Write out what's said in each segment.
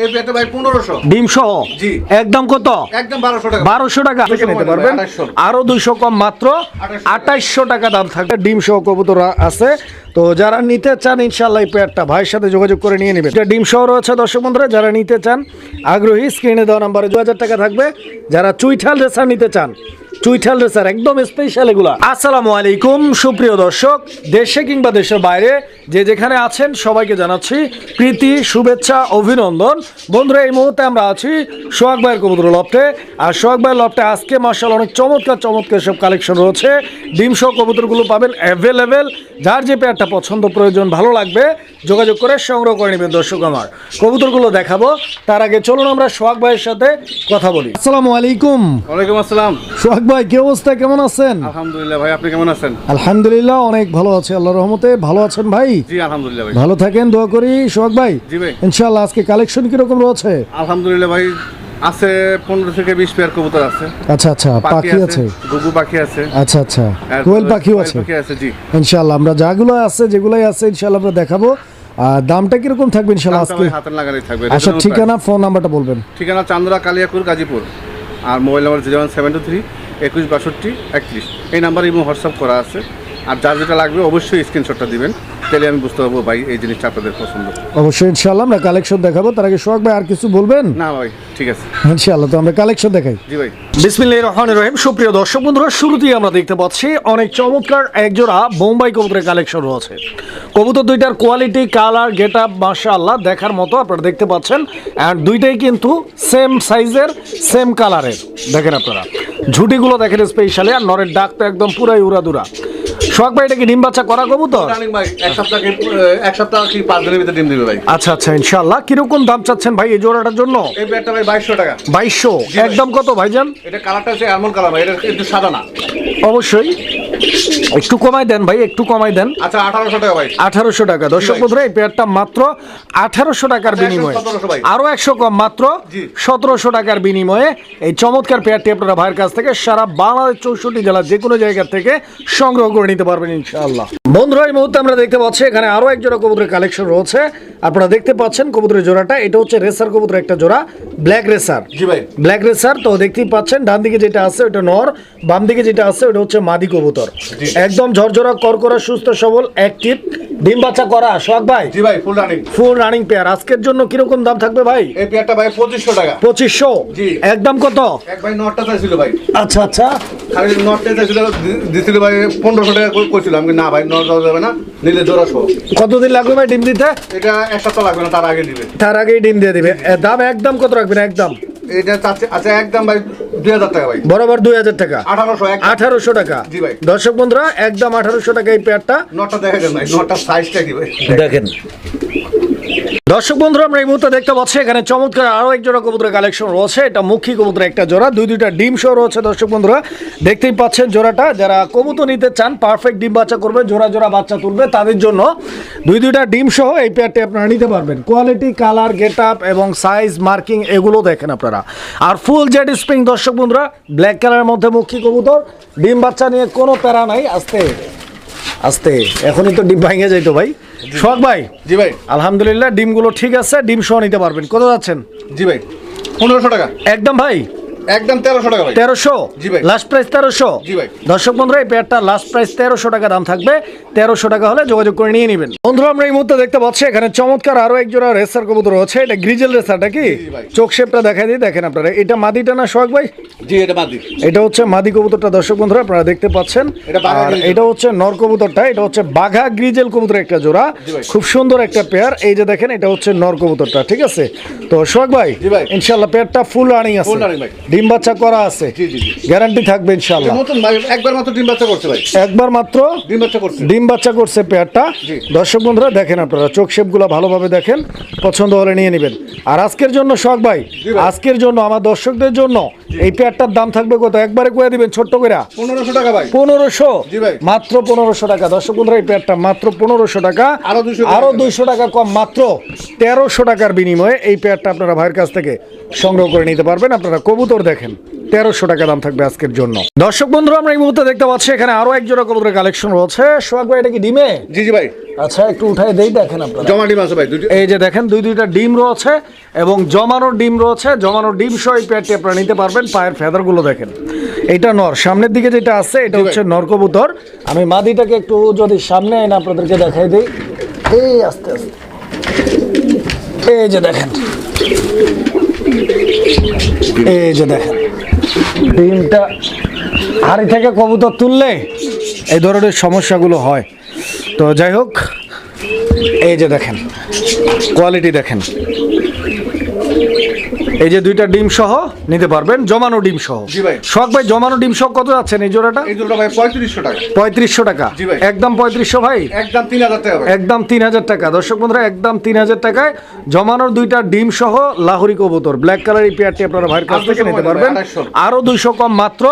এই পেয়ারটা ভাই পনেরোশো। ডিম সহ জি। একদম কত? একদম বারোশো টাকা। বারোশো টাকা। নিতে পারবেন? আরও দুইশো কম মাত্র। আঠাইশশো টাকা। দাম থাকবে। ডিম সহ কবুতর আছে। তো যারা নিতে চান ইনশাল্লাহ এই পেয়ারটা ভাইয়ের সাথে যোগাযোগ করে নিয়ে নেবেন। এটা ডিম সহ রয়েছে দর্শক বন্ধুরা যারা নিতে চান আগ্রহী স্ক্রিনে দেওয়া নাম্বারে দু হাজার টাকা থাকবে। যারা চুইঠাল রেসার নিতে চান চুইঠাল রেসার একদম স্পেশাল এগুলা। আসসালামু আলাইকুম সুপ্রিয় দর্শক দেশে কিংবা দেশের বাইরে যে যেখানে আছেন সবাইকে জানাচ্ছি প্রীতি শুভেচ্ছা অভিনন্দন। বন্ধুরা এই মুহূর্তে আমরা আছি সোহাগ ভাইয়ের কবুতর লফটে। আর সোহাগ ভাইয়ের লফটে আজকে মার্শাল অনেক চমৎকার চমৎকার সব কালেকশন রয়েছে। ডিম সহ কবুতরগুলো পাবেন অ্যাভেলেবেল যার যে পেয়ারটা পছন্দ প্রয়োজন ভালো লাগবে যোগাযোগ করে সংগ্রহ করে নেবেন দর্শক আমার। কবুতরগুলো দেখাবো। তার আগে চলুন আমরা সোহাগ ভাইয়ের সাথে কথা বলি। আসসালামু আলাইকুম। ওয়ালাইকুম আসসালাম। সোহাগ ভাই কি অবস্থা? কেমন আছেন? আলহামদুলিল্লাহ ভাই আপনি কেমন আছেন? আলহামদুলিল্লাহ অনেক ভালো আছে আল্লাহ রহমতে। ভালো আছেন ভাই? জি আলহামদুলিল্লাহ ভাই। ভালো থাকেন দোয়া করি। সোহাগ ভাই জি ভাই। ইনশাআল্লাহ আজকে কালেকশন কীরকম রয়েছে? আলহামদুলিল্লাহ ভাই আছে পনেরো থেকে বিশ পেয়ার কবুতর আছে। আচ্ছা আচ্ছা পাখি আছে গুগু পাখি আছে। আচ্ছা আচ্ছা কোয়েল পাখিও আছে পাখি আছে। জি। ইনশাআল্লাহ আমরা যাগুলো আছে যেগুলাই আছে ইনশাআল্লাহ আমরা দেখাবো। আর দামটা কীরকম থাকবে ইনশাআল্লাহ আজকে? হাতের লাগানোই থাকবে আচ্ছা ঠিকানা ফোন নাম্বারটা বলবেন। ঠিকানা চান্দরা কালিয়াকুর গাজীপুর। আর mobile number zero one seven two three একুশ বাষট্টি একত্রিশ। এই নাম্বার ইমো হোয়াটসঅ্যাপ করা আছে। আর যার যেটা লাগবে অবশ্যই স্ক্রিনশটটা দিবেন। তাহলে আমি বুঝতে পারব ভাই এই জিনিসটা আপনাদের পছন্দ। অবশ্যই ইনশাআল্লাহ আমরা কালেকশন দেখাবো। তার আগে সোহাগ ভাই আর কিছু বলবেন? না ভাই ঠিক আছে। ইনশাআল্লাহ তো আমরা কালেকশন দেখাই। জি ভাই। বিসমিল্লাহির রহমানির রহিম সুপ্রিয় দর্শক বন্ধুরা শুরুতেই আমরা দেখতে পাচ্ছি অনেক চমৎকার একজোড়া বোম্বাই কবুতরের কালেকশন রয়েছে। কবুতর দুইটার কোয়ালিটি কালার গেট আপ মাশাআল্লাহ দেখার মতো আপনারা দেখতে পাচ্ছেন। অ্যান্ড দুইটাই কিন্তু সেম সাইজের সেম কালারের দেখেন আপনারা ঝুটিগুলো দেখেন স্পেশালি আর নরের ডাক তো একদম পুরাই উড়াদুরা। শখ ভাই এটা কি ডিম বাচ্চা করা কবুতর? রানিং ভাই এক সপ্তাহ এক সপ্তাহ কি পাঁচ দিনের ভিতরে ডিম দিবে ভাই। আচ্ছা আচ্ছা ইনশাআল্লাহ। কীরকম দাম চাচ্ছেন ভাই এই জোড়াটার জন্য? এই ব্যাটটা ভাই 2200 টাকা। বাইশশো। ভাই। একদম কত ভাইজান? এটা কালারটা হচ্ছে এমন কালার ভাই এটা একটু সাদা না। অবশ্যই। একটু কমাই দেন ভাই একটু কমাই দেন। আচ্ছা আঠারোশো টাকা ভাই। আঠারোশো টাকা। দর্শক। বন্ধুরা এই পেয়ারটা মাত্র আঠারোশো টাকার আচ্ছা, বিনিময়ে। 1700 আরও একশো কম মাত্র জি। সতেরোশো টাকার বিনিময়ে এই চমৎকার পেয়ারটি আপনারা ভাইয়ের কাছ থেকে সারা বাংলাদেশ চৌষট্টি জেলার যে কোনো জায়গা থেকে সংগ্রহ করে নিতে পারবেন ইনশাআল্লাহ। বন্ধুরা এই মুহূর্তে আমরা দেখতে পাচ্ছি এখানে আরও এক জোড়া কবুতরের কালেকশন রয়েছে। আপনারা দেখতে পাচ্ছেন কবুতরের জোড়াটা। এটা হচ্ছে রেসার কবুতরের একটা জোড়া ব্ল্যাক রেসার। জি ভাই। ব্ল্যাক রেসার তো দেখতেই পাচ্ছেন ডান দিকে যেটা আছে ওটা নর বাম দিকে যেটা আছে ওটা হচ্ছে মাদি কবুতর। একদম ঝরঝরা করকরা সুস্থ সবল অ্যাক্টিভ ডিম বাচ্চা করা সোহাগ ভাই। জি ভাই full running full running pair আজকের জন্য কীরকম দাম থাকবে ভাই? এই পেয়ারটা ভাই পঁচিশশো টাকা। পঁচিশশো? জি। একদম কত? এক ভাই নটটা চাইছিল ভাই। আচ্ছা আচ্ছা। খালি নটটা চাইছিল দিছিল ভাই পনেরোশো টাকা করে করছিল আমি না ভাই নট দেওয়া যাবে না নিলে জোড়াশো কতদিন লাগবে ভাই ডিম দিতে? এটা এক সপ্তাহ লাগবে না তার আগে দিবে। তার আগেই ডিম দিয়ে দিবে। দাম একদম কত রাখবেন? একদম। এটা আচ্ছা একদম ভাই দুই হাজার টাকা ভাই। বরাবর দুই হাজার টাকা। আঠারোশো এক আঠারোশো টাকা। জি ভাই। দর্শক বন্ধুরা একদম আঠারোশো টাকা এই পেয়ারটা নটা ভাই সাইজটা কি ভাই? দেখেন। দর্শক বন্ধুরা, আমরা এই মুহূর্তে দেখতে পাচ্ছি, এখানে চমৎকার আরও এক জোড়া কবুতরের কালেকশন রয়েছে। এটা মুখী কবুতর একটা জোড়া, দুই দুইটা ডিম শো রয়েছে দর্শক বন্ধুরা। দেখতেই পাচ্ছেন জোড়াটা, যারা কবুতর নিতে চান পারফেক্ট ডিম বাচ্চা করবে জোড়া জোড়া বাচ্চা তুলবে তাদের জন্য। দুই দুইটা ডিম সহ এই পেয়ারটি আপনারা নিতে পারবেন। কোয়ালিটি কালার গেট আপ এবং সাইজ মার্কিং এগুলো দেখেন আপনারা। আর ফুল জেড স্প্রিং দর্শক বন্ধুরা ব্ল্যাক কালারের মধ্যে মুখী কবুতর, ডিম বাচ্চা নিয়ে কোনো প্যারা নাই। আস্তে আস্তে, এখনই তো ডিম ভাঙে যাইতো ভাই। শখ ভাই? জি ভাই। আলহামদুলিল্লাহ ডিমগুলো ঠিক আছে ডিম সহ নিতে পারবেন। কত যাচ্ছেন? জি ভাই। পনেরোশো টাকা। একদম ভাই? একদম তেরোশো টাকা ভাই। তেরোশো? জি ভাই। লাস্ট প্রাইস তেরোশো? জি ভাই। দর্শক বন্ধুরা এই পেয়ারটা লাস্ট প্রাইস টাকা দাম থাকবে। টাকা হলে যোগাযোগ করে নিয়ে নেবেন। বন্ধুরা আমরা এই মুহূর্তে দেখতে পাচ্ছি এখানে চমৎকার আরও এক জোড়া রেসার কবুতর আছে এটা গ্রিজেল রেসারটা কি চোখ শেপটা দেখাই দিই দেখেন আপনারা। এটা মাদিটা না সোহাগ ভাই? জি এটা এটা হচ্ছে মাদি কবুতরটা দর্শক বন্ধুরা আপনারা দেখতে পাচ্ছেন। এটা আর এটা হচ্ছে নর কবুতরটা এটা হচ্ছে বাঘা গ্রিজেল কবুতর একটা জোড়া। খুব সুন্দর একটা পেয়ার এই যে দেখেন এটা হচ্ছে নর কবুতরটা ঠিক আছে? তো সোহাগ ভাই। ইনশাআল্লাহ পেয়ারটা ফুল রানিং আছে। ডিম বাচ্চা করা আছে। গ্যারান্টি থাকবে ইনশাআল্লাহ। একবার মাত্র ডিম বাচ্চা করছে ভাই। একবার মাত্র ডিম বাচ্চা করছে। ডিম বাচ্চা করছে পেয়ারটা। দর্শক বন্ধুরা দেখেন আপনারা চোখ শেপগুলো ভালোভাবে দেখেন পছন্দ হলে নিয়ে নেবেন। আর আজকের জন্য শখ ভাই আজকের জন্য আমার দর্শকদের জন্য এই পেয়ারটার দাম থাকবে কত? একবারে কয়ে দিবেন ছোট্ট করে পনেরোশো টাকা ভাই। পনেরোশো? জি ভাই। মাত্র পনেরোশো টাকা। দর্শক বন্ধুরা এই পেয়ারটা মাত্র পনেরোশো টাকা। আরও 200 আরও কম। দুইশো টাকা কম মাত্র তেরোশো টাকার বিনিময়ে এই পেয়ারটা আপনারা ভাইয়ের কাছ থেকে সংগ্রহ করে নিতে পারবেন। আপনারা কবুতর দেখেন তেরোশো টাকা দাম থাকবে আজকের জন্য। দর্শক বন্ধুরা আমরা এই মুহূর্তে দেখতে পাচ্ছি এখানে আরও এক জোড়া কবুতরের কালেকশন রয়েছে। সোহাগ ভাই এটা কি ডিমে? জি জি ভাই। আচ্ছা একটু উঠাই দেই দেখেন আপনারা। জমা ডিম আছে ভাই এই যে দেখেন দুই দুইটা ডিম রয়েছে এবং জমানোর ডিম রয়েছে। জমানোর ডিম সহ এই পেয়ারটি আপনারা নিতে পারবেন পায়ের ফেদারগুলো দেখেন। এটা নর সামনের দিকে যেটা আছে এটা হচ্ছে নর কবুতর। আমি মাদিটাকে একটু যদি সামনে এনে আপনাদেরকে দেখাই দিই। এই আস্তে আস্তে। এই যে দেখেন। এই যে দেখেন ডিমটা হাড়ি থেকে কবুতর তুললে এই ধরনের সমস্যাগুলো হয়। তো যাই হোক, এই যে দেখেন কোয়ালিটি দেখেন। এই যে দুইটা ডিম সহ নিতে পারবেন জমানো ডিম সহ। জি ভাই। শখ ভাই জমানো ডিম সহ কত যাচ্ছেন এই জোড়াটা? এই দুটো ভাই পঁয়ত্রিশশো টাকা। পঁয়ত্রিশশো টাকা। জি ভাই। একদম পঁয়ত্রিশশো ভাই? একদম তিন হাজার টাকা ভাই। একদম তিন হাজার টাকা। দর্শক বন্ধুরা একদম তিন হাজার টাকায় জমানোর দুইটা ডিম সহ লাহোরি কবুতর। ব্ল্যাক কালার এই পেয়ারটি আপনারা ভাইয়ের কাছ থেকে নিতে পারবেন। আরও দুইশো কম মাত্র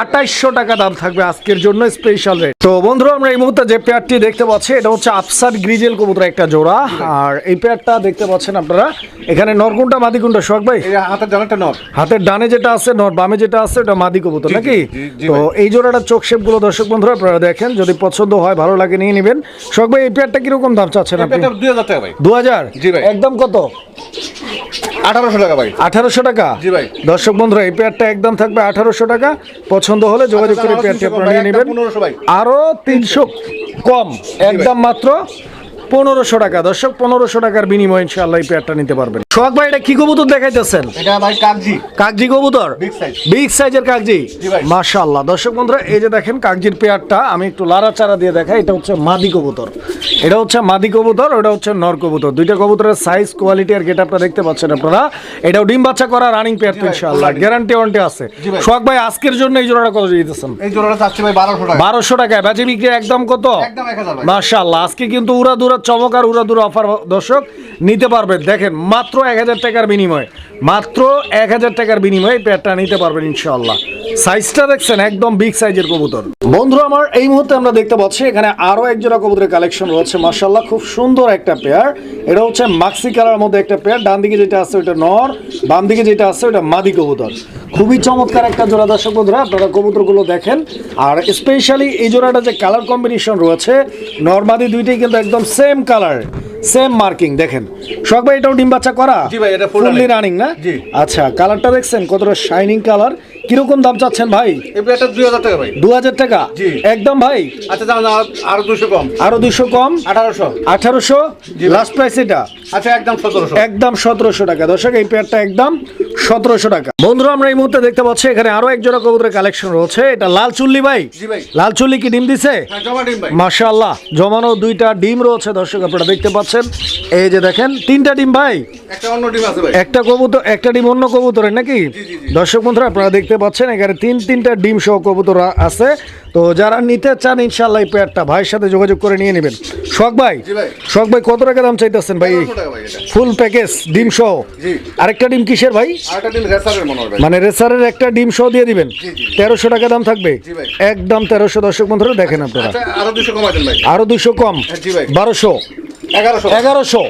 2800 টাকা। দাম থাকবে আজকের জন্য স্পেশাল রেট তো বন্ধুরা আমরা এই মুহূর্তে যে পেয়ারটি দেখতে পাচ্ছি এটা হচ্ছে আফসার গ্রিজেল কবুতর একটা জোড়া। আর এই পেয়ারটা দেখতে পাচ্ছেন আপনারা এখানে নরকুন্টা মাদিকুন্টা সোহাগ ভাই? এই হাতের জানাটা নর। হাতের ডানে যেটা আছে নর বামে যেটা আছে ওটা মাদি কবুতর নাকি? তো এই জোড়াটা চোখ শেপগুলো দর্শক বন্ধুরা আপনারা দেখেন যদি পছন্দ হয় ভালো লাগে নিয়ে নেবেন। শখ ভাই এই পেয়ারটা কীরকম দাম চাচ্ছেন আপনি? দুই হাজার টাকা ভাই। দু হাজার? জি ভাই। একদম কত? আঠারোশো টাকা ভাই। আঠারোশো টাকা? জি ভাই। দর্শক বন্ধুরা এই পেয়ারটা একদম থাকবে আঠারোশো টাকা। পছন্দ হলে যোগাযোগ করে আরও পেয়ারটি আপনারা নিয়ে একদম নেবেন। 1500 তিনশো কম। একদম মাত্র পনেরোশো টাকা। দর্শক, পনেরোশো টাকার বিনিময়ে ইনশাআল্লাহ এই পেয়ারটা নিতে পারবেন। সোহাগ ভাই এটা কি কবুতর দেখাইতেছেন? এটা ভাই কাগজি কাগজি কবুতর? Big size। বিগ সাইজের কাগজি জি ভাই। মাশাআল্লাহ। দর্শক বন্ধুরা এই যে দেখেন কাগজির পেয়ারটা আমি একটু লাড়াচাড়া দিয়ে দেখাই এটা হচ্ছে মাদি কবুতর। এটা হচ্ছে মাদি কবুতর ওটা হচ্ছে নর কবুতর। দুইটা কবুতরের সাইজ কোয়ালিটি আর গেটআপটা দেখতে পাচ্ছেন আপনারা। এটাও ডিম বাচ্চা করা রানিং পেয়ার তো ইনশাআল্লাহ। গ্যারান্টি ওয়ারেন্টি আছে। জি ভাই। আজকের জন্য এই জোড়াটা কত দিতেছেন? এই জোড়াটা চাচ্ছি ভাই বারোশো টাকা। বারোশো টাকায় বেচে বিক্রি একদম কত? একদম এক হাজার ভাই। মাশাআল্লাহ। আজকে কিন্তু উড়া দুরা চমক আর উড়া দুরা অফার দর্শক নিতে পারবেন। দেখেন মাত্র এক হাজার টাকার বিনিময়ে। মাত্র এক হাজার টাকার বিনিময়ে পেয়ারটা নিতে পারবেন ইনশাআল্লাহ। সাইজটা দেখছেন একদম বিগ সাইজের কবুতর। বন্ধু আমার এই মুহূর্তে আমরা দেখতে পাচ্ছি এখানে আরও এক জোড়া কবুতরের কালেকশন রয়েছে মাশাআল্লাহ খুব সুন্দর একটা পেয়ার এটা হচ্ছে মাক্সি কালার মধ্যে একটা পেয়ার ডান দিকে যেটা আছে ওটা নর বাম দিকে যেটা আছে ওটা মাদি কবুতর। খুবই চমৎকার একটা জোড়া দর্শক বন্ধুরা আপনারা কবুতরগুলো দেখেন। আর স্পেশালি এই জোড়াটা যে কালার কম্বিনেশন রয়েছে নর্মাদি দুইটাই কিন্তু একদম সেম কালার সেম মার্কিং দেখেন। শখ ভাই এটাও ডিম বাচ্চা করা? এটা ফুললি রানিং না। আচ্ছা কালারটা দেখছেন কতটা শাইনিং কালার কীরকম দাম চাচ্ছেন ভাই? এই পেয়ারটা দুই হাজার টাকা ভাই। দু হাজার টাকা? একদম ভাই? আচ্ছা আরও দুশো কম। আরও দুশো কম? আঠারোশো। আঠারোশো? লাস্ট প্রাইস এটা? আচ্ছা একদম সতেরোশো। একদম সতেরোশো টাকা। দর্শক এই পেয়ারটা একদম সতেরোশো টাকা। বন্ধুরা আমরা এই মুহূর্তে দেখতে পাচ্ছি এখানে আরও এক জোড়া কবুতরের কালেকশন রয়েছে। এটা লাল চুল্লি ভাই? লাল চুল্লি কি ডিম দিছে? হ্যাঁ মাশাআল্লাহ জমানো দুইটা ডিম রয়েছে দর্শক আপনারা দেখতে পাচ্ছেন। এই যে দেখেন তিনটা ডিম ভাই? একটা অন্য ডিম আছে ভাই। একটা কবুতর একটা ডিম অন্য কবুতরের নাকি? দর্শক বন্ধুরা আপনারা দেখতে পাচ্ছেন এখানে তিন তিনটা ডিম সহ কবুতর আছে। তো যারা নিতে চান ইনশাল্লাহ এই পেয়ারটা ভাইয়ের সাথে যোগাযোগ করে নিয়ে নেবেন। শখ ভাই শখ ভাই কত টাকা দাম চাইতেছেন ভাই? ফুল প্যাকেজ ডিম সহ। আরেকটা ডিম কিসের ভাই? মানে রেসারের একটা ডিম সহ দিয়ে দিবেন। তেরোশো টাকা দাম থাকবে? একদম তেরোশো দর্শক বন্ধুরা দেখেন আপনারা। আচ্ছা আরও দুশো কম? হ্যাঁ। বারোশো? এগারোশো।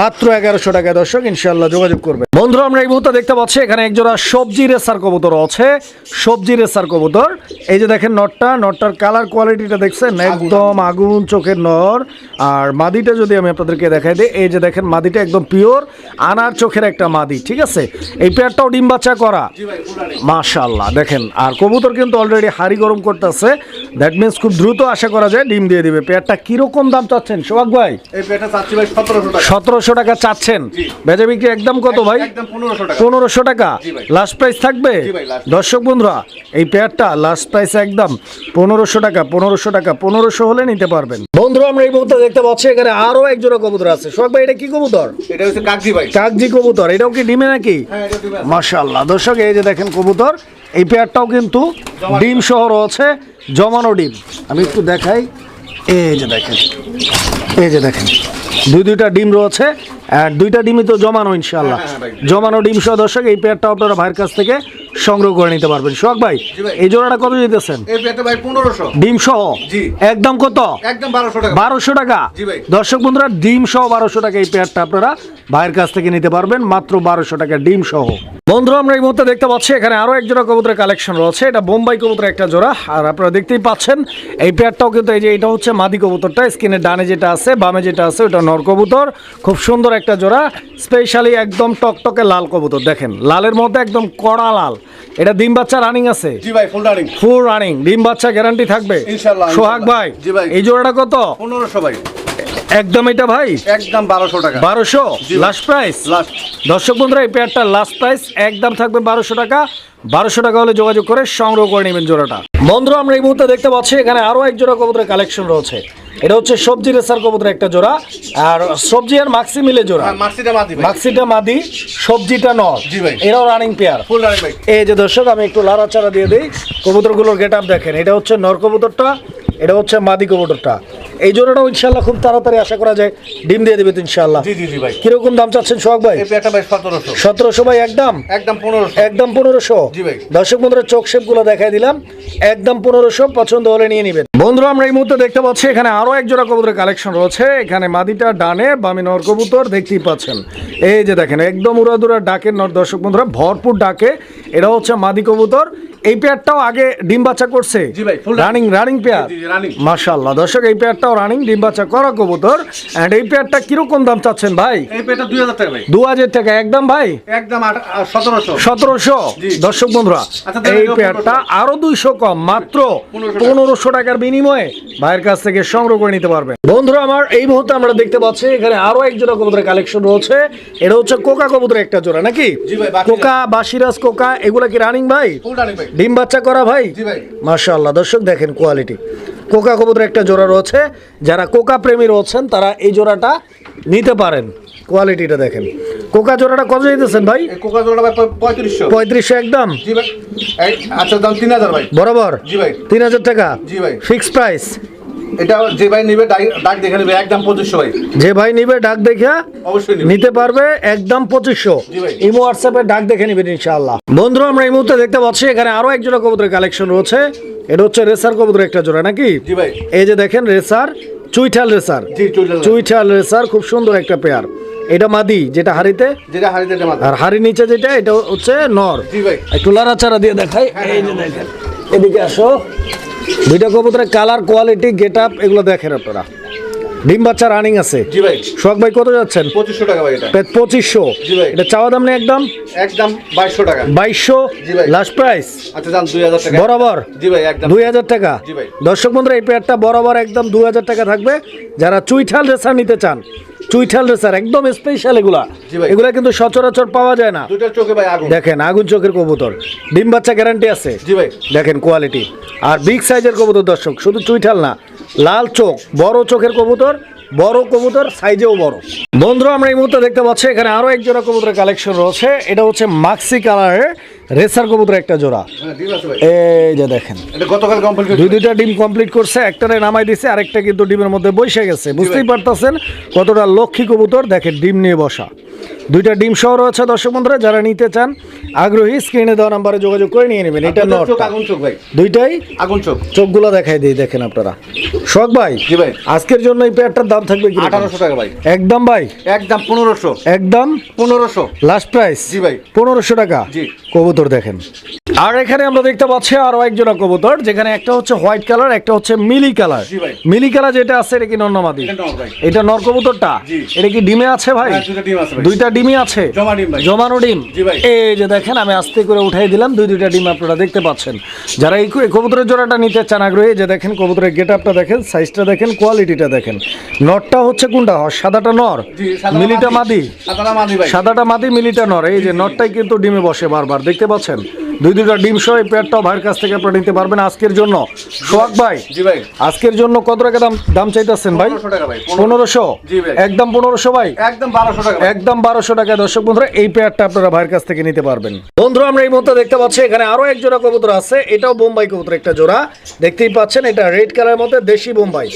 মাত্র এগারোশো টাকা দর্শক ইনশাল্লাহ যোগাযোগ করবে বন্ধুরা আমরা এই মুহূর্তে দেখতে পাচ্ছি এখানে একজোড়া সবজি রেসার কবুতর আছে। সবজি রেসার কবুতর। এই যে দেখেন নটটা নটটার কালার কোয়ালিটিটা দেখছেন? একদম আগুন চোখের নর। আর মাদিটা যদি আমি আপনাদেরকে দেখাই দিই এই যে দেখেন মাদিটা একদম পিওর আনার চোখের একটা মাদি ঠিক আছে? এই পেয়ারটাও ডিম বাচ্চা করা। মাশাল্লাহ দেখেন। আর কবুতর কিন্তু অলরেডি হাড়ি গরম করতেছে। দ্যাট মিন্স খুব দ্রুত আশা করা যায় ডিম দিয়ে দিবে। পেয়ারটা কীরকম দাম চাচ্ছেন? সোহাগ ভাই? সতেরোশো টাকা চাচ্ছেন? জি। বেচা বিক্রি একদম কত ভাই? পনেরোশো টাকা। লাস্ট প্রাইস থাকবে? দর্শক বন্ধুরা এই পেয়ারটা লাস্ট প্রাইস একদম পনেরোশো টাকা পনেরোশো টাকা পনেরোশো হলে নিতে পারবেন। বন্ধুরা আমরা এই মুহূর্তে দেখতে পাচ্ছি এখানে আরও এক জোড়া কবুতর আছে। সোহাগ ভাই এটা কি কবুতর? এটা হচ্ছে কাগজি ভাই। কাকজি কবুতর। এটাও কি ডিমে নাকি? হ্যাঁ। মাশাল্লাহ দর্শক এই যে দেখেন কবুতর এই পেয়ারটাও কিন্তু ডিম সহ রয়েছে জমানো ডিম। আমি একটু দেখাই। এই যে দেখেন এই যে দেখেন দুই দুইটা ডিম রয়েছে। আর দুইটা ডিমই তো জমানো ইনশাল্লাহ হ্যাঁ, হ্যাঁ। জমানো ডিম সহ দর্শক এই পেয়ারটা আপনারা ভাইয়ের কাছ থেকে সংগ্রহ করে নিতে পারবেন। সোহাগ ভাই এই জোড়াটা কত দিতেছেন? ডিম সহ? জি। একদম কত? একদম বারোশো টাকা। বারোশো টাকা? জি ভাই। দর্শক বন্ধুরা ডিম সহ বারোশো টাকা এই পেয়ারটা আপনারা ভাইয়ের কাছ থেকে নিতে পারবেন মাত্র বারোশো টাকা ডিম সহ। বন্ধুরা আমরা এই মুহূর্তে দেখতে পাচ্ছি এখানে আরও এক জোড়া কবুতরের কালেকশন রয়েছে। এটা বোম্বাই কবুতরের একটা জোড়া। আর আপনারা দেখতেই পাচ্ছেন এই পেয়ারটাও কিন্তু এই যে এটা হচ্ছে মাদি কবুতরটা। স্কিনের ডানে যেটা আছে বামে যেটা আছে ওটা নর কবুতর। খুব সুন্দর একটা জোড়া স্পেশালি একদম টকটকে লাল কবুতর দেখেন। লালের মধ্যে একদম কড়া লাল। এটা ডিম বাচ্চা রানিং আছে? জি ভাই ফুল রানিং ফুল রানিং ডিম বাচ্চা গ্যারান্টি থাকবে? ইনশাল্লাহ, সোহাগ ভাই জি ভাই। এই জোড়াটা কত? পনেরোশো ভাই। একদম এটা ভাই? একদম বারোশো টাকা। বারোশো? জি ভাই। লাস্ট প্রাইস লাস্ট দর্শক বন্ধুরা এই পেয়ারটার লাস্ট প্রাইস একদম থাকবে বারোশো টাকা। বারোশো টাকা হলে যোগাযোগ করে সংগ্রহ করে নেবেন জোড়াটা। বন্ধুরা আমরা এই মুহূর্তে দেখতে পাচ্ছি এখানে আরও এক জোড়া কবুতরের কালেকশন রয়েছে। এটা হচ্ছে সবজি রেসার কবুতর একটা জোড়া আর সবজি আর মাক্সি মিলে জোড়া। হ্যাঁ মাক্সিটা মাদি সবজিটা নর। এরাও রানিং পেয়ার এই যে দর্শক আমি একটু লাড়াচাড়া দিয়ে দিই। কবুতরগুলোর গেট আপ দেখেন এটা হচ্ছে নর কবুতরটা। এটা হচ্ছে মাদি কবুতরটা এই জোড়াটাও ইনশাল্লাহ খুব তাড়াতাড়ি আশা করা যায়। ডিম দিয়ে দেবে তো ইনশাল্লাহ জি জি জি ভাই। কীরকম দাম চাচ্ছেন সোহাগ ভাই? এই পেয়ারটা ভাই সতেরোশো। সতেরোশো ভাই একদম? একদম পনেরোশো। একদম পনেরোশো? জি ভাই। দর্শক বন্ধুরা চোখ শেপগুলো দেখাই দিলাম। একদম পনেরোশো পছন্দ হলে নিয়ে নিবেন। বন্ধুরা আমরা এই মুহূর্তে দেখতে পাচ্ছি এখানে আরও এক জোড়া কবুতরের কালেকশন রয়েছে। এখানে মাদিটা ডানে বামে নর কবুতর দেখতেই পাচ্ছেন। এই যে দেখেন একদম উড়াদুরা ডাকের নর। দর্শক বন্ধুরা ভরপুর ডাকে। এটা হচ্ছে মাদি কবুতর। এই পেয়ারটাও আগে ডিম বাচ্চা করছে। রানিং রানিং পেয়ার জি, দর্শক এই পেয়ারটাও রানিং ডিম বাচ্চা করা কবুতর। এন্ড এই পেয়ারটা কীরকম দাম চাচ্ছেন ভাই? এই পেয়ারটা হাজার টাকা ভাই। দু হাজার টাকা। একদম ভাই? একদম সতেরোশো। দর্শক বন্ধুরা আচ্ছা, এই পেয়ারটা আরও দুইশো কম মাত্র 1500 পনেরোশো টাকার বিনিময়ে ভাইয়ের কাছ থেকে সংগ্রহ করে নিতে পারবেন। বন্ধুরা আমার এই মুহূর্তে আমরা দেখতে পাচ্ছি এখানে আরও এক জোড়া কবুতরের কালেকশন রয়েছে। এটা হচ্ছে কোকা কবুতরের একটা জোড়া নাকি। কোকা বাসিরাজ কোকা এগুলা কি রানিং ভাই? ফুল রানিং ভাই। ডিম বাচ্চা করা ভাই? মাশাআল্লাহ দর্শক দেখেন কোয়ালিটি কোকা কবুতরের একটা জোড়া রয়েছে। যারা কোকা প্রেমী রয়েছেন তারা এই জোড়াটা নিতে পারেন। কোয়ালিটিটা দেখেন। কোকা জোড়াটা কত দিতেছেন ভাই? কোকা জোড়া ভাই পঁয়ত্রিশশো। পঁয়ত্রিশশো একদম? জি ভাই। আচ্ছা দাম তিন হাজার ভাই। বরাবর? জি ভাই। তিন হাজার টাকা? জি ভাই। ফিক্স প্রাইস এটা যে ভাই নিবে ডাক- দেখে নিবে একদম পঁচিশশো ভাই। যে ভাই নিবে ডাক দেখে অবশ্যই নিতে পারবে একদম পঁচিশশো। ইমো হোয়াটসঅ্যাপে ডাক দেখে নিবেন ইনশাআল্লাহ। বন্ধুরা আমরা এই মুহূর্তে দেখতে পাচ্ছি এখানে আরও এক জোড়া কবুতরের কালেকশন রয়েছে। এটা হচ্ছে রেসার কবুতরের একটা জোড়া নাকি? এই যে দেখেন রেসার চুইঠাল রেসার। চুইঠাল রেসার। খুব সুন্দর একটা পেয়ার। এটা মাদি যেটা হাড়িতে। যেটা হারিতে আর হাড়ি নিচে যেটা এটা হচ্ছে নর। একটু লাড়াচাড়া দিয়ে দেখাই। এই যে দেখেন এদিকে আসো। দুইটা কবুতরের কালার কোয়ালিটি গেট আপ এগুলো দেখেন আপনারা। ডিম বাচ্চা রানিং আছে। জি ভাই। সোহাগ ভাই কত যাচ্ছেন? পঁচিশশো টাকা ভাই এটা। পঁচিশশো। জি ভাই। এটা চাওয়া দাম নেই একদম? একদম বাইশশো টাকা। বাইশশো? জি ভাই। লাস্ট প্রাইস আচ্ছা দাম দুই হাজার টাকা। বরাবর? জি ভাই একদম। দুই হাজার টাকা? জি ভাই। দর্শক বন্ধুরা এই পেয়ারটা বরাবর একদম দুই হাজার টাকা থাকবে। যারা চুইঠাল রেসার নিতে চান চুইঠাল রেসার একদম স্পেশাল এগুলা। জি ভাই। এগুলা কিন্তু সচরাচর পাওয়া যায় না। দেখেন আগুন চোখের কবুতর। ডিম বাচ্চা গ্যারান্টি আছে। জি ভাই। দেখেন কোয়ালিটি আর বিগ সাইজের কবুতর দর্শক শুধু চুইঠাল না। লাল চোখ বড় চোখের কবুতর বড় কবুতর সাইজেও বড়। বন্ধুরা আমরা এই মুহূর্তে দেখতে পাচ্ছি এখানে আরও এক জোড়া কবুতরের কালেকশন রয়েছে। এটা হচ্ছে মাক্সি কালারের রেসার কবুতর একটা জোড়া। হ্যাঁ এই যে দেখেন। এটা গতকাল কমপ্লিট দুই দুইটা ডিম কমপ্লিট করছে একটারে নামাই দিছে আরেকটা কিন্তু ডিমের মধ্যে বসে গেছে। বুঝতেই পারতেছেন কতটা লক্ষ্মী কবুতর। দেখেন ডিম নিয়ে বসা। দুইটা ডিম সহ রয়েছে দর্শক বন্ধুরা যারা নিতে চান আগ্রহী স্ক্রিনে দেওয়া নাম্বারে যোগাযোগ করে নিয়ে নেবেন। এটা নট। আগুন চোখ ভাই। দুইটাই? আগুন চোখ। চোখগুলো দেখাই দিই দেখেন আপনারা। শখ ভাই আজকের জন্য এই পেয়ারটার দাম থাকবে কি আঠারোশো টাকা ভাই। একদম ভাই? একদম পনেরোশো। একদম? পনেরোশো। লাস্ট প্রাইস জি ভাই। পনেরোশো টাকা? জি। কবুতর দেখেন। আর এখানে আমরা দেখতে পাচ্ছি আরও একজোড়া কবুতর যেখানে একটা হচ্ছে হোয়াইট কালার একটা হচ্ছে মিলি কালার। মিলি কালার যেটা আছে এটা কি নর্নমাদি এটা নর কবুতরটা? এটা কি ডিমে আছে ভাই? হ্যাঁ, দুইটা ডিম আছে ডিমই আছে। জমানো ডিম এই যে দেখেন আমি আস্তে করে উঠাই দিলাম দুই দুইটা ডিম আপনারা দেখতে পাচ্ছেন। যারা এই কবুতরের জোড়াটা নিতে চান আগ্রহী যে দেখেন কবুতরের গেট আপটা দেখেন সাইজটা দেখেন কোয়ালিটিটা দেখেন। নরটা হচ্ছে কোনটা? সাদাটা নর? মিলিটা মাদি। সাদাটা মাদি মিলিটা নর? এই যে নরটাই কিন্তু ডিমে বসে বারবার দেখতে পাচ্ছেন? দুই দুটা ডিম সহ এই পেয়ারটাও ভাইয়ের কাছ থেকে আপনারা নিতে পারবেন আজকের জন্য। সোহাগ ভাই জি ভাই। আজকের জন্য কত টাকা দাম দাম চাইতেছেন ভাই? 1500 টাকা ভাই, 1500 পনেরোশো। একদম পনেরোশো ভাই? একদম বারোশো টাকা একদম বারোশো টাকা। দর্শক বন্ধুরা এই পেয়ারটা আপনারা ভাইয়ের কাছ থেকে নিতে পারবেন। বন্ধুরা আমরা এই মুহূর্তে দেখতে পাচ্ছি এখানে আরও এক জোড়া কবুতর আছে। এটাও বোম্বাই কবুতর একটা জোড়া। দেখতেই পাচ্ছেন এটা রেড কালার মধ্যে দেশি বোম্বাই।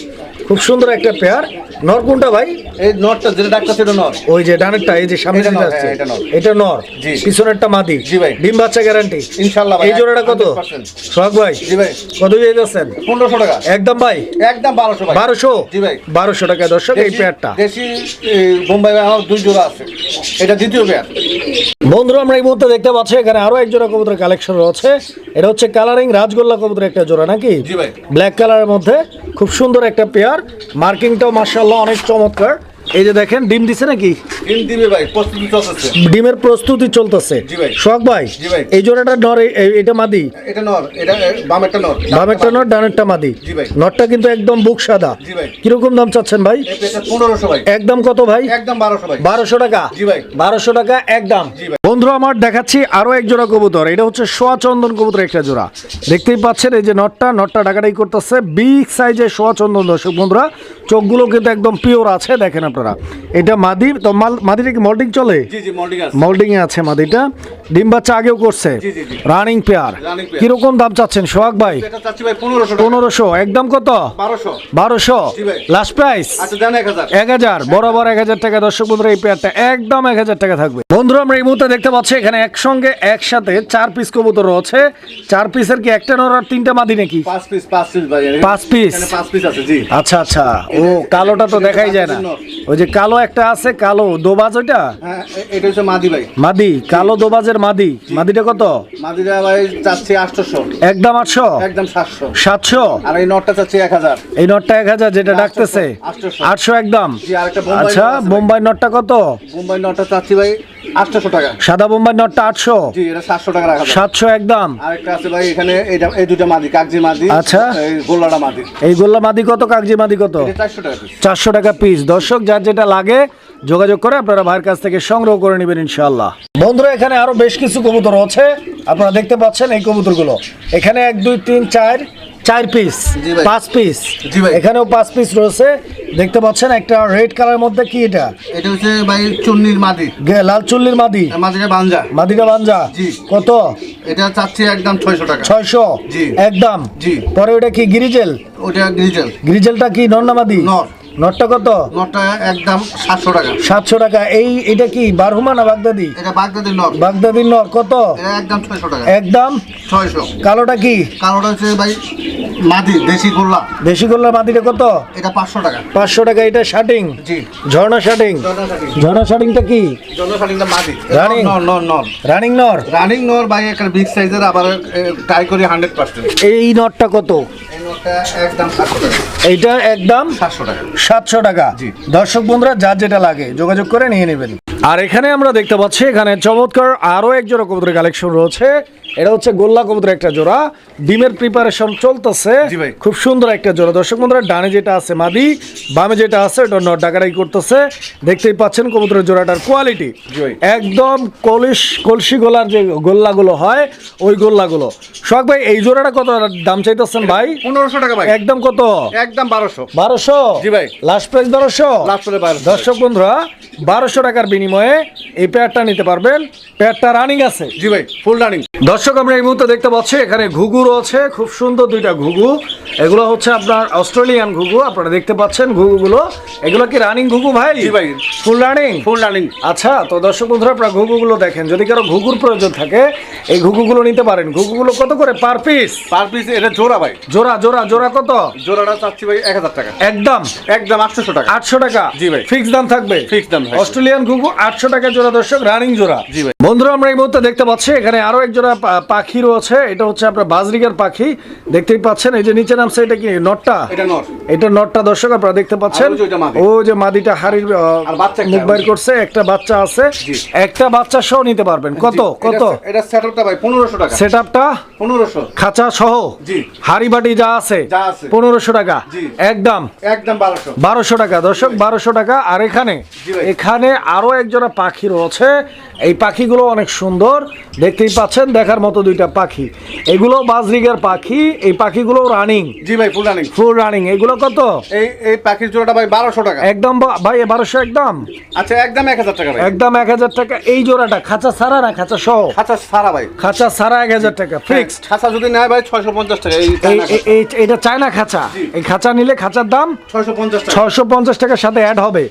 খুব সুন্দর একটা পেয়ার। নর কোনটা ভাই? এই নটটা যেটা ডাক্তার সেটা নট ওই যে ডানেরটা এই যে সামনে যেটা নর, হ্যাঁ, এটা নর। এটা নর। জি। পিছনেরটা মাদি। জি ভাই। ডিম বাচ্চা গ্যারান্টি ইনশাল্লাহ ভাই, এই জোড়াটা কত? সোহাগ ভাই জি ভাই। কত দিয়ে যাচ্ছেন? পনেরোশো টাকা। একদম ভাই? একদম বারোশো ভাই। বারোশো? জি ভাই। বারোশো টাকা দর্শক এই পেয়ারটা দেশি বোম্বাই আমার দুই জোড়া আছে। এটা দ্বিতীয় পেয়ার বন্ধুরা আমরা এই মুহূর্তে দেখতে পাচ্ছি এখানে আরও এক জোড়া কবুতরের কালেকশন রয়েছে। এটা হচ্ছে কালারিং রাজগোল্লা কবুতরের একটা জোড়া নাকি? জি ভাই। ব্ল্যাক কালারের মধ্যে। খুব সুন্দর একটা পেয়ার মার্কিংটাও মার্শাল্লাহ অনেক চমৎকার। এই যে দেখেন ডিম দিছে নাকি? ডিম দিবে ভাই প্রস্তুতি চলতেছে। ডিমের প্রস্তুতি চলতেছে। জি ভাই। এই জোড়াটা নর এটা মাদি? এটা নর এটা বামেরটা নর। বামেরটা নর ডানেরটা মাদি। নরটা কিন্তু একদম বুক সাদা। কীরকম দাম চাচ্ছেন ভাই? পনেরোশো ভাই। একদম কত ভাই? একদম বারোশো ভাই। বারোশো টাকা। বারোশো টাকা একদম। বন্ধুরা আমার দেখাচ্ছি আরও এক জোড়া কবুতর। এটা হচ্ছে সোয়া চন্দন কবুতর একটা জোড়া। দেখতেই পাচ্ছেন এই যে নটটা নটটা ডাকাটাই করতেছে। বিগ সাইজের সোয়া চন্দন দর্শক বন্ধুরা চোখগুলো কিন্তু একদম পিওর আছে দেখেন আপনারা। এটা মাদি তো মাল মাদিটা কি মল্টিং চলে? জি জি মল্টিং আছে। মল্টিং এ আছে মাদিটা। ডিম বাচ্চা আগেও করছে। জি, জি, জি। Running pair. কীরকম দাম চাচ্ছেন সোহাগ ভাই? এটা চাচ্ছি ভাই পনেরোশো একদম কত? বারোশো। লাস্ট প্রাইস আচ্ছা দেন এক হাজার। বরাবর এক হাজার টাকা। দর্শক বন্ধুরা এই পেয়ারটা একদম এক হাজার টাকা থাকবে। বন্ধুরা আমরা এই মুহূর্তে দেখতে পাচ্ছি এখানে একসঙ্গে একসাথে চার পিস কবুতর রয়েছে। চার পিসের কি একটা নর আর তিনটা মাদি নাকি? পাঁচ পিস পাঁচ পিস ভাই। পাঁচ piece? এখানে পাঁচ পিস আছে জি। আচ্ছা আচ্ছা। ও কালোটা তো দেখাই যায় না। ওই যে কালো একটা আছে কালো দোবাজ ওইটা? হ্যাঁ এটা হচ্ছে মাদি ভাই। মাদি কালো দোবাজের মাদি। মাদিটা কত? মাদিটা ভাই চাচ্ছি আটশোশো। একদম আটশো? একদম সাতশো। সাতশো? আর এই নটটা চাচ্ছি এক হাজার। এই নটটা এক হাজার যেটা ডাকতেছে। আটশো একদম। আচ্ছা। বোম্বাই নটটা কত? বোম্বাই নটটা চাচ্ছি ভাই টাকা। সাদা বোম্বাই নটটা আটশো? জি এটা সাতশো টাকা রাখা একদম? আরেকটা আছে ভাই এখানে এটা এই দুটা মাদি কাগজি মাদি আচ্ছা। এই গোল্লাটা মাদি। এই গোল্লা মাদি কত কাগজি মাদি কত? এটা চারশো টাকা পিস চারশো টাকা পিস দর্শক যার যেটা লাগে যোগাযোগ করে আপনারা ভাইয়ের কাছ থেকে সংগ্রহ করে নেবেন ইনশাআল্লাহ। বন্ধুরা এখানে আরও বেশ কিছু কবুতর আছে আপনারা দেখতে পাচ্ছেন এই কবুতরগুলো। এখানে এক দুই তিন চার চার পিস পাঁচ পিস জি ভাই। এখানেও পাঁচ পিস রয়েছে। দেখতে পাচ্ছেন একটা রেড কালার মধ্যে কি এটা? এটা হচ্ছে ভাই চুন্নির মাদি। লাল চুল্লির মাদি। মাদিটা বাঞ্জা। মাদিটা বাঞ্জা। কত? এটা চাচ্ছি একদম ছয়শো টাকা। ছয়শো? জি। একদম? জি। পরে ওটা কি গিরিজেল ওটা গ্রিজেল গ্রিজেলটা কি নন্নামাদি নর। নটটা কত? নটটা একদম সাতশো টাকা। সাতশো টাকা। এই এটা কি বারহুমা না বাগদাদি? এটা বাগদাদের নর। বাগদাদির নর কত? একদম ছয়শো টাকা। একদম? ছয়শো। কালোটা কি? কালোটা হচ্ছে ভাই মাদি দেশি গোল্লা। দেশি গোল্লার মাদিটা কত? এটা পাঁচশো টাকা। পাঁচশো টাকা এটা শার্টিং জি। ঝর্ণা শার্টিং ঝর্ণা শার্টিংটা কি? জনসালিংটা মাদি। Running? নর নর নর। রানিং নর? রানিং নর ভাই একটা বিগ সাইজের আবার ট্রাই করি হান্ড্রেড পার্সেন্ট এই নটটা কত? নটটা একদম সাতশো টাকা। এইটা একদম সাতশো টাকা। সাতশো টাকা। জি। দর্শক বন্ধুরা যার যেটা লাগে যোগাযোগ করে নিয়ে নেবেন। আর এখানে আমরা দেখতে পাচ্ছি এখানে চমৎকার আরও এক জোড়া কবুতরের কালেকশন রয়েছে। এটা হচ্ছে গোল্লা কবুতরের একটা জোড়া। ডিমের প্রিপারেশন চলতেছে। জি ভাই। খুব সুন্দর একটা জোড়া। দর্শক বন্ধুরা ডানে যেটা আছে মাদি বামে যেটা আছে ওটা নট ডাকারাই করতেছে। দেখতেই পাচ্ছেন কবুতরের জোড়াটার কোয়ালিটি। একদম কলিশ কলসি গোলার যে গোল্লাগুলো হয় ওই গোল্লাগুলো। শখ ভাই এই জোড়াটা কত দাম চাইতেছেন ভাই? পনেরোশো টাকা ভাই। একদম কত? একদম বারোশো। বারোশো? জি ভাই। লাস্ট প্রাইস বারোশো? লাস্ট দর্শক বন্ধুরা বারোশো টাকার বিনিময়ে এই পেয়ারটা নিতে পারবেন। পেয়ারটা রানিং আছে। জি ভাই ফুল রানিং দর্শক আমরা এই মুহূর্তে দেখতে পাচ্ছি এখানে ঘুঘু রয়েছে খুব সুন্দর দুইটা ঘুঘু। এগুলো হচ্ছে আপনার অস্ট্রেলিয়ান ঘুঘু আপনারা দেখতে পাচ্ছেন ঘুঘুগুলো। এগুলো কি রানিং ঘুঘু ভাই? জি ভাই। ফুল রানিং ফুল রানিং আচ্ছা তো দর্শক বন্ধুরা আপনারা ঘুঘুগুলো দেখেন। যদি কারও ঘুঘুর প্রয়োজন থাকে এই ঘুঘুগুলো নিতে পারেন। ঘুঘুগুলো কত করে? পার পিস পার পিস এটা জোড়া ভাই। জোড়া জোড়া জোড়া কত? জোড়াটা চাচ্ছি ভাই এক হাজার টাকা। একদম? একদম আটশোশো টাকা। আটশো টাকা? জি ভাই। ফিক্স দাম থাকবে? ফিক্স দাম অস্ট্রেলিয়ান ঘুঘু আটশো টাকা জোড়া দর্শক রানিং জোড়া। জি ভাই। বন্ধুরা আমরা এই মুহূর্তে দেখতে পাচ্ছি এখানে আরও এক জোড়া পাখি রয়েছে এটা হচ্ছে আপনার বাজরিকার পাখি। দেখতেই পাচ্ছেন এই যে নিচে নামছে এটা কি নটটা? এটা নটটা দর্শক আপনারা দেখতে পাচ্ছেন। ও যে মাদিটা হাড়ির একটা, মুখ বাইর করছে একটা বাচ্চা আছে। একটা বাচ্চা সহ নিতে পারবেন। কত? কত? এটা- সেটআপটা ভাই টাকা। খাঁচা সহ? জি। হাড়ি বাটি যা আছে যা আছে। পনেরোশো টাকা। একদম টাকা। দর্শক বারোশো টাকা। আর এখানে এখানে আরও একজোড়া পাখি রয়েছে। এই পাখিগুলো অনেক সুন্দর। দেখতেই পাচ্ছেন দেখার মতো দুইটা পাখি। এগুলো বাজরিগার পাখি এই পাখিগুলো রানিং জি ভাই ফুল রানিং ফুল রানিং এগুলো কত? এই এই পাখির জোড়াটা ভাই বারোশো টাকা। একদম ভাই বারোশো একদম? আচ্ছা একদম এক হাজার টাকা ভাই। একদম এক হাজার টাকা। এই জোড়াটা খাঁচা ছাড়া না খাঁচা সহ? খাঁচা সারা ভাই। খাঁচা ছাড়া এক হাজার টাকা ফিক্সড খাঁচা যদি নেয় ভাই ছয়শো পঞ্চাশ টাকা এই এটা চায়না খাঁচা। এই খাঁচা নিলে খাঁচার দাম ছয়শো পঞ্চাশ টাকা। ছয়শো পঞ্চাশ টাকার সাথে অ্যাড হবে।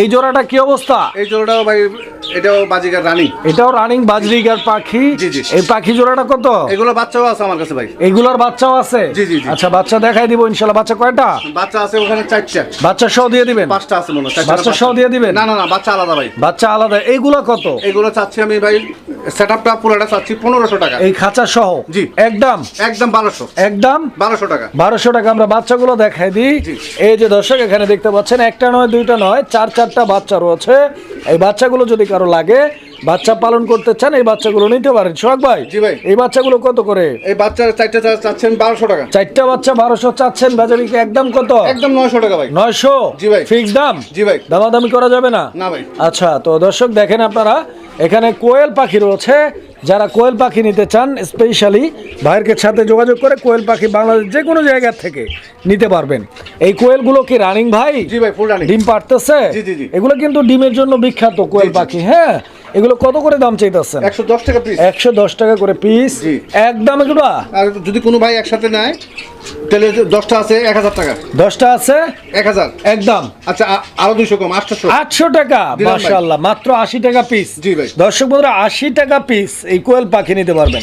এই জোড়াটা কি অবস্থা? এই জোড়াটাও ভাই এটাও বাজিকার রানিং। এটাও রানিং বাজরিগার পাখি। এই পাখি জোড়াটা কত? এগুলো বাচ্চাও আছে আমার কাছে ভাই। এইগুলোর বাচ্চাও আছে? জি, জি, জি। আচ্ছা বাচ্চা দেখাই দিব ইনশাল্লাহ। বাচ্চা কয়টা? বাচ্চা আছে ওখানে চারটা। বাচ্চা সহ দিয়ে দিবেন? পাঁচটা আছে মনে হয় বাচ্চা সহ দিয়ে দিবেন? না না না বাচ্চা আলাদা ভাই। বাচ্চা আলাদা। এইগুলো কত? এগুলো চাচ্ছি আমি ভাই সেট আপটা পুরোটা চাচ্ছি পনেরোশো টাকা। এই খাঁচা সহ? জি। একদম একদম বারোশো। একদম? বারোশো টাকা। বারোশো টাকা আমরা বাচ্চাগুলো দেখাই দিই। এই যে দর্শক এখানে দেখতে পাচ্ছেন একটা নয় দুইটা নয় চার চারটা বাচ্চা রয়েছে। এই বাচ্চাগুলো যদি কারও লাগে বাচ্চা পালন করতে চান এই বাচ্চাগুলো নিতে পারেন। সোহাগ ভাই জি ভাই। এই বাচ্চাগুলো কত করে? এই বাচ্চার চারটা চাচ্ছেন বারোশো টাকা। চারটা বাচ্চা বারোশো চাচ্ছেন বাজারিকে একদম কত? একদম নয়শো টাকা ভাই। নয়শো? জি ভাই। ফিক্স দাম? জি ভাই। দামাদামি করা যাবে না? না ভাই। আচ্ছা তো দর্শক দেখেন আপনারা এখানে কোয়েল পাখি রয়েছে। যারা কোয়েল পাখি নিতে চান স্পেশালি ভাইয়ের সাথে যোগাযোগ করে কোয়েল পাখি বাংলাদেশ যে কোনো জায়গা থেকে নিতে পারবেন। এই কোয়েলগুলো কি রানিং ভাই? জি ভাই ফুল রানিং ডিম পারতেছে। এগুলো কিন্তু ডিমের জন্য বিখ্যাত কোয়েল। পাখি হ্যাঁ? এগুলো কত করে দাম চাইতেছেন? একশো দশ টাকা পিস একশো দশ টাকা করে পিস এক একদম এগুলো আর যদি কোনো ভাই একসাথে নেয় তাহলে দশটা আছে এক হাজার টাকা। দশটা আছে? এক হাজার। একদম আচ্ছা আরও দুইশো কম আটশোশো। আটশো টাকা? মাশাল্লাহ মাত্র আশি টাকা পিস জি ভাই। দর্শক বন্ধুরা আশি টাকা পিস এই কোয়েল পাখি নিতে পারবেন।